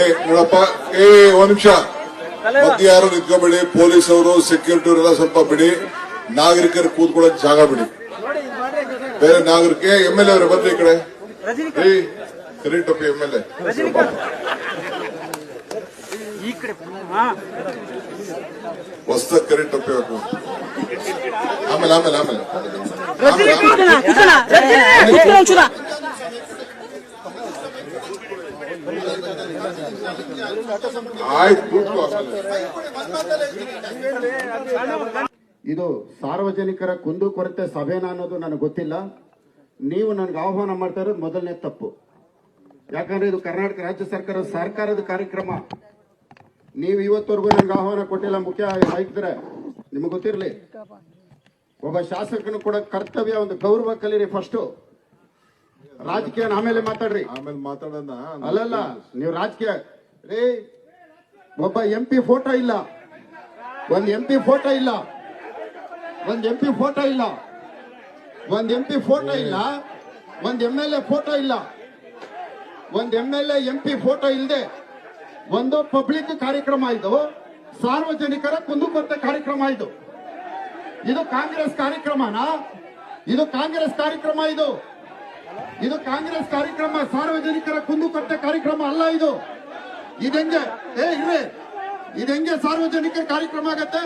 ಏ ನೋಡಪ್ಪ. ಏ ಒಂದ್ ನಿಮಿಷ. ಮಧ್ಯ ಯಾರು ನಿಂತ್ಕೊಬೇಡಿ ಪೊಲೀಸ್ ಅವರು ಸೆಕ್ಯೂರಿಟಿ ಅವರೆಲ್ಲ ಸ್ವಲ್ಪ ಬಿಡಿ. ನಾಗರಿಕರು ಕೂತ್ಕೊಳ್ಳೋಕೆ ಜಾಗ ಬಿಡಿ. ಬೇರೆ ನಾಗರಿಕ ಎಂ ಎಲ್ ಎ ಬರ್ಲಿ ಈ ಕಡೆ. ಏ ಕರಿ ಟೊಪ್ಪಿ ಎಂ ಎಲ್ ಎ ಹೊಸ ಕರಿ ಟೊಪ್ಪಿ ಹಾಕು ಆಮೇಲೆ ಆಮೇಲೆ ಆಮೇಲೆ. ಆಮೇಲೆ, ಇದು ಸಾರ್ವಜನಿಕರ ಕುಂದು ಕೊರತೆ ಸಭೆನ ಅನ್ನೋದು ನನಗೆ ಗೊತ್ತಿಲ್ಲ. ನೀವು ನನಗೆ ಆಹ್ವಾನ ಮಾಡ್ತಾ ಇರೋದು ಮೊದಲನೇ ತಪ್ಪು. ಯಾಕಂದ್ರೆ ಇದು ಕರ್ನಾಟಕ ರಾಜ್ಯ ಸರ್ಕಾರ, ಸರ್ಕಾರದ ಕಾರ್ಯಕ್ರಮ. ನೀವು ಇವತ್ತವರೆಗೂ ನನಗೆ ಆಹ್ವಾನ ಕೊಟ್ಟಿಲ್ಲ, ಮುಖ್ಯ ಆಯ್ತಿದ್ರೆ ನಿಮಗೆ ಗೊತ್ತಿರಲಿ. ಒಬ್ಬ ಶಾಸಕನು ಕೂಡ ಕರ್ತವ್ಯ, ಒಂದು ಗೌರವ ಕಲೀರಿ ಫಸ್ಟ್ ರಾಜಕೀಯ ಆಮೇಲೆ ಮಾತಾಡ್ರಿ. ಆಮೇಲೆ ಮಾತಾಡೋಣ. ಅಲ್ಲಲ್ಲ ನೀವು ರಾಜಕೀಯ. ರೀ ಒಬ್ಬ ಎಂ ಪಿ ಫೋಟೋ ಇಲ್ಲ. ಒಂದ್ ಎಂ ಪಿ ಫೋಟೋ ಇಲ್ಲ. ಒಂದ್ ಎಂ ಪಿ ಫೋಟೋ ಇಲ್ಲ. ಒಂದ್ ಎಂ ಪಿ ಫೋಟೋ ಇಲ್ಲ. ಒಂದ್ ಎಂ ಎಲ್ ಎ ಫೋಟೋ ಇಲ್ಲ. ಒಂದ್ M L A M P photo ಇಲ್ಲದೆ ಒಂದು ಪಬ್ಲಿಕ್ ಕಾರ್ಯಕ್ರಮ ಇದು. ಸಾರ್ವಜನಿಕರ ಕುಂದುಕೊರತೆ ಕಾರ್ಯಕ್ರಮ ಇದು. ಇದು ಕಾಂಗ್ರೆಸ್ ಕಾರ್ಯಕ್ರಮನಾ? ಇದು ಕಾಂಗ್ರೆಸ್ ಕಾರ್ಯಕ್ರಮ ಇದು. ಇದು ಕಾಂಗ್ರೆಸ್ ಕಾರ್ಯಕ್ರಮ, ಸಾರ್ವಜನಿಕರ ಕುಂದುಕೊರತೆ ಕಾರ್ಯಕ್ರಮ ಅಲ್ಲ ಇದು. ಇದೆಂಗೆ? ಏ, ಇರ್ರಿ. ಇದೆಂಗೆ ಸಾರ್ವಜನಿಕರ ಕಾರ್ಯಕ್ರಮ ಆಗತ್ತೆ?